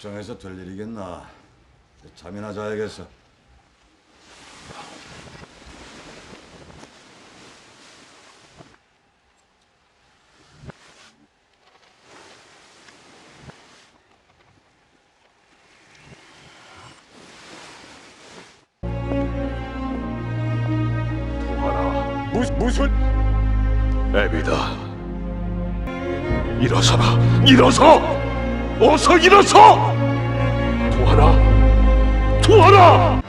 걱정해서 될 일이겠나. 잠이나 자야겠어. 무슨 무슨? 애비다. 일어서라. 일어서! 어서 일어서 도하라. 도하라.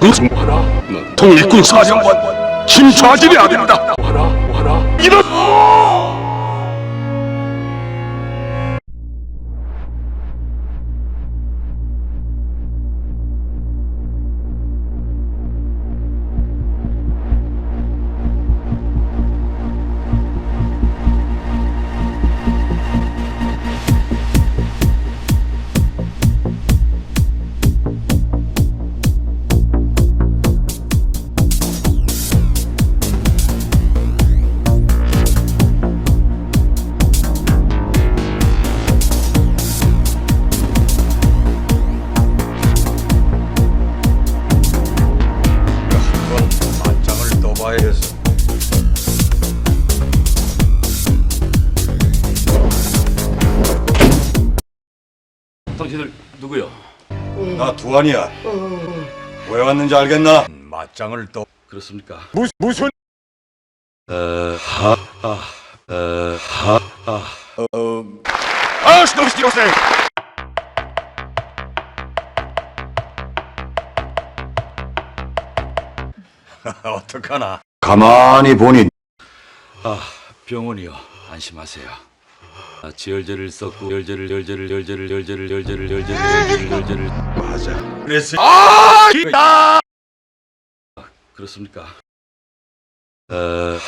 도하라. 통일군 사령관 심좌진의 아들이다. 도하라. 도하라. 일어 나 두한이야. 왜 왔는지 알겠나? 맞짱을 떠. 그렇습니까? 무슨 무슨 어, 아 시도시 요새 어떡하나. 가만히 보니 아 병원이요. 안심하세요. 아, 지혈제를 썼고 열제를 열제를 열제를 열제를 열제를 열제를 열제를 열제를 맞아. 그랬어. 아 기다 그렇습니까? 아,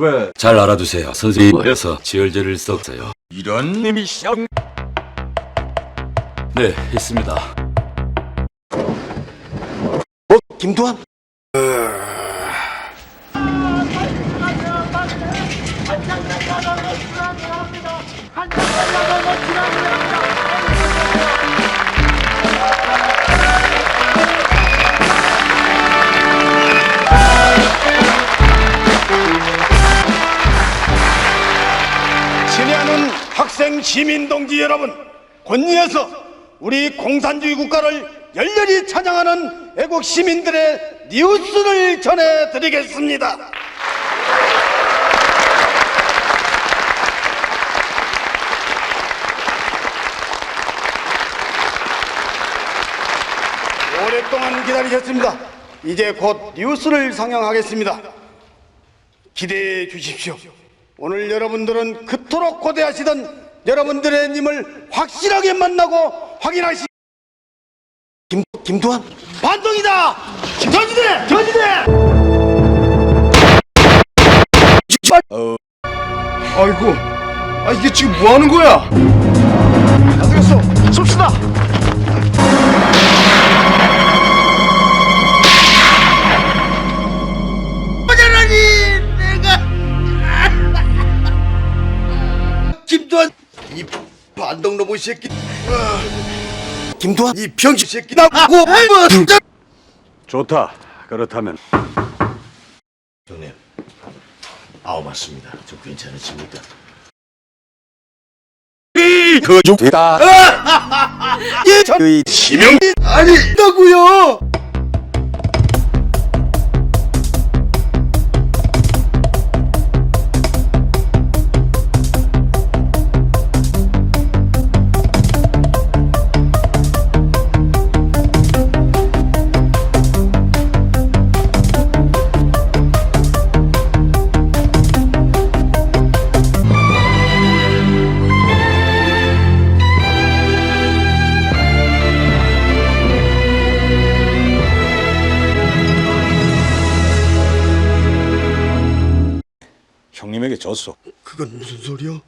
왜? 잘 알아두세요. 선생님께서 지혈제를 썼어요. 이런 님이 네, 있습니다. 김두한 친애하는 학생 시민 동지 여러분, 권위에서 우리 공산주의 국가를 열렬히 찬양하는 애국 시민들의 뉴스를 전해드리겠습니다. 오랫동안 기다리셨습니다. 이제 곧 뉴스를 상영하겠습니다. 기대해 주십시오. 오늘 여러분들은 그토록 고대하시던 여러분들의 님을 확실하게 만나고 확인하시. 김 김두한 반동이다. 전지대 전지대. 아이고 아 이게 지금 뭐 하는 거야 다 되겠어. 쏩시다. 김두한 이 반동 놈의 새끼 김두한 이 병신 새끼 나고 좋다. 그렇다면. 형님 아우 맞습니다. 좀 괜찮으십니까? 그중 됐다 예저의 지명 아니다고요 그건 무슨 소리야?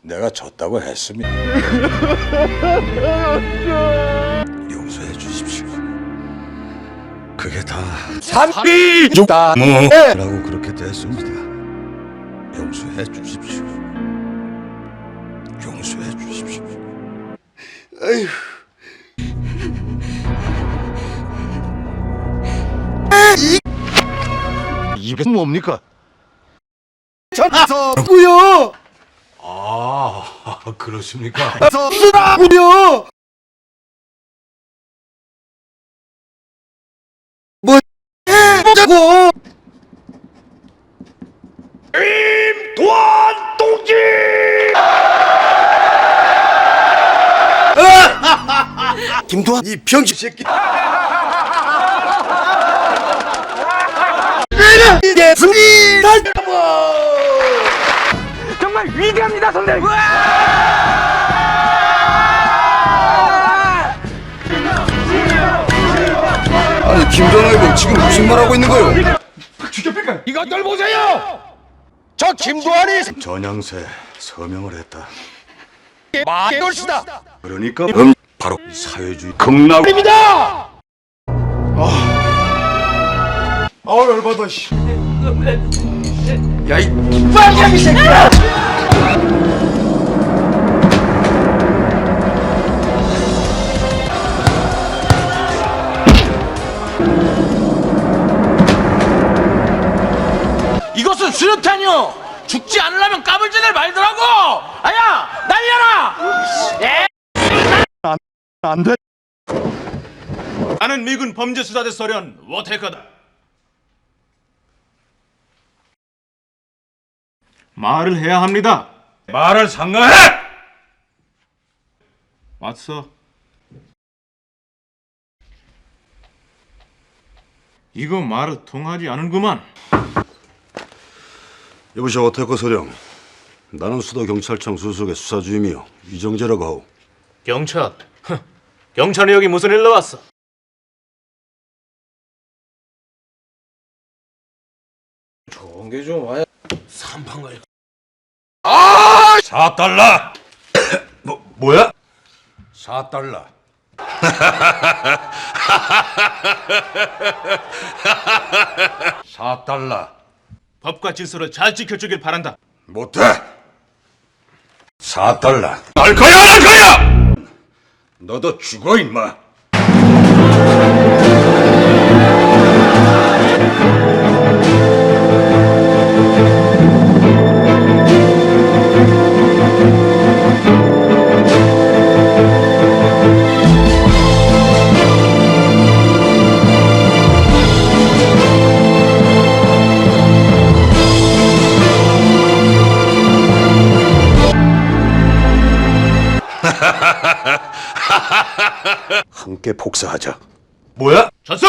내가 졌다고 했습니다. 용서해 주십시오. 그게 다 삼비 죽다. 뭐라고 그렇게 됐습니다. 용서해 주십시오. 용서해 주십시오. 에휴. 이게 뭡니까? 전서구요. 아, 그렇습니까? 서구요. 뭐 해보자고. 도안 동지! 김도환 이 병신 새끼. 이게 승리 정말 위대합니 다, 선생님. 아니 김전호이고 지금 무슨 말 하고 있는 거요? 이것들 보세요. 저 김도환이 전양세 서명을 했다. 마돌시다. 그러니까 음, 바로 이 사회주의 극락 아 열받아 씨. 야이 이것은 죽지 않으려면 까불지들 말더라고. 아야, 날려라. 예? 나는 미군 범죄수사대 소련 워테커다. 말을 해야 합니다. 말을 상가해! 왔어. 이거 말을 통하지 않은구만. 여보시오 어태커 소령. 나는 수도 경찰청 수석의 수사 주임이요 이정재라고 하오. 경찰. 경찰이 여기 무슨 일로 왔어? 좋은 게 좀 와야. 4달러! 뭐, 뭐야? 4달러. 사달러 법과 질서를 잘 지켜주길 바란다. 못해. 4달러. 날 거야, 안할 거야! 너도 죽어, 임마. 함께 복사하자. 뭐야? 전수!